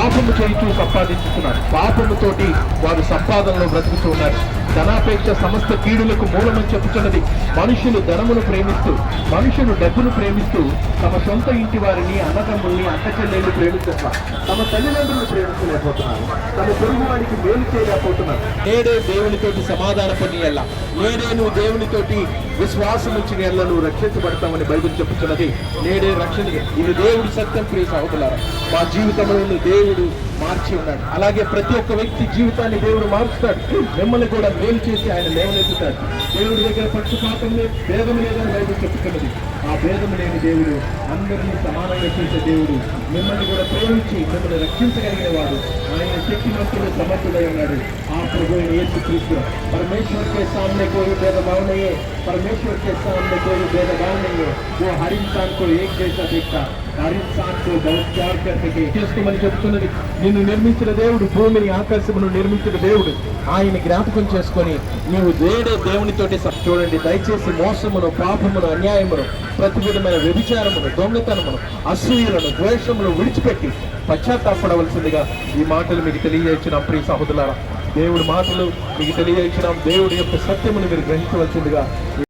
పాపము చేయించు సంపాదించుకున్నారు. పాపముతోటి వారు సంపాదనలో బ్రతుకుతూ ఉన్నారు. ధనాపేక్ష సమస్త కీడులకు మూలమని చెప్పుచున్నది. మనుషులు ధనమును ప్రేమిస్తూ మనుషులు డబ్బును ప్రేమిస్తూ తమ సొంత ఇంటి వారిని అన్నదమ్ముల్ని అక్కచెల్లెళ్ళు చెల్లెళ్ళు తమ తల్లిదండ్రులు ప్రేమించలేకపోతున్నారు. తమ పొరుగు వాడికి మేలు చేయలేకపోతున్నారు. నేడే దేవునితోటి సమాధాన పొందియల్లా. నేడే నువ్వు దేవునితోటి విశ్వాసం ఇచ్చిన ఎల్ల నువ్వు రక్షించబడతామని బైబిల్ చెప్పుతున్నది నేడే రక్షణ ఇది దేవుడి సత్యం ప్రియ సహోదరులారా. మా జీవితంలో దేవుడు మార్చి ఉన్నాడు. అలాగే ప్రతి ఒక్క వ్యక్తి జీవితాన్ని దేవుడు మారుస్తాడు మిమ్మల్ని కూడా మేలు చేసి ఆయన లేవనెత్తుతాడు. దేవుడి దగ్గర పక్షపాతం లేదు భేదం లేదని బయట చెప్పుతున్నది ఆ భేదం లేని దేవుడు అందరినీ సమానంగా చేసే దేవుడు మిమ్మల్ని కూడా ప్రేమించి మిమ్మల్ని రక్షించగలిగిన వాడు ఆయన శక్తిమంతుడు సమర్థుడై ఉన్నాడు ఆ ప్రభు అయిన యేసు క్రీస్తు परमेश्वर के सामने कोई भेदभाव नहीं है परमेश्वर के सामने कोई भेदभाव नहीं है वो हर इंसान को एक जैसा देखता हर इंसान को बहुत प्यार करने के చేసుకోమని చెప్తున్నది నిన్ను నిర్మించిన దేవుడు భూమిని ఆకాశమును నిర్మించిన దేవుడు ఆయన జ్ఞాపకం చేసుకొని నీవు వేడే దేవునితోటి స- చూడండి దయచేసి మోసమును పాపమును అన్యాయమును ప్రతి విధమైన వ్యభిచారమును దొంగతనమును అసూయలను ద్వేషమును విడిచిపెట్టి పశ్చాత్తాపడవలసిందిగా ఈ మాటలు మీకు తెలియజేసిన ప్రియ సహోదరులారా. దేవుడి మాటలు మీకు తెలియజేసిన. దేవుడి యొక్క సత్యమును మీరు గ్రహించవలసిందిగా